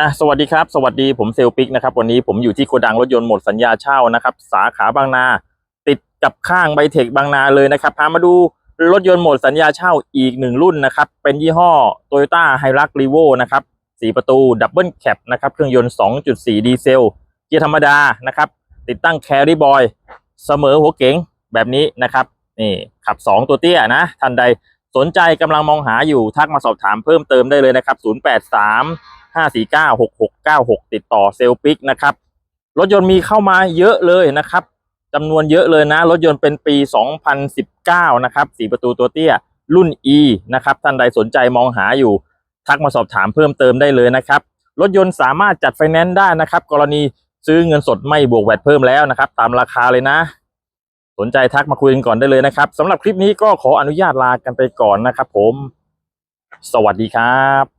อะสวัสดีครับ สวัสดีผมเซลปิกนะครับ วันนี้ผมอยู่ที่โกดังรถยนต์หมดสัญญาเช่านะครับ สาขาบางนา ติดกับข้างไบเทคบางนาเลยนะครับพามาดูรถยนต์หมดสัญญาเช่าอีกหนึ่งรุ่นนะครับ เป็นยี่ห้อ Toyota h i l u x r e v o นะครับสี่ประตูดับเบิลแคปนะครับ เครื่องยนต์ 2.4 ดีเซล เกียร์ธรรมดานะครับ ติดตั้งแคริบอยเสมอหัวเก๋งแบบนี้นะครับนี่ขับ 2 ตัวเตี้ยนะท่านใดสนใจกำลังมองหาอยู่ทักมาสอบถามเพิ่มเติมได้เลยนะครับ 083 549 6696ติดต่อเซลปิกนะครับ รถยนต์มีเข้ามาเยอะเลยนะครับจำนวนเยอะเลยนะ รถยนต์เป็นปี 2019 นะครับสี่ประตูตัวเตี้ยรุ่น E นะครับ ท่านใดสนใจมองหาอยู่ ทักมาสอบถามเพิ่มเติมได้เลยนะครับ รถยนต์สามารถจัดไฟแนนซ์ได้นะครับ กรณีซื้อเงินสดไม่บวกแวดเพิ่มแล้วนะครับ ตามราคาเลยนะ สนใจทักมาคุยกันก่อนได้เลยนะครับสำหรับคลิปนี้ก็ขออนุญาตลากันไปก่อนนะครับ ผม สวัสดีครับ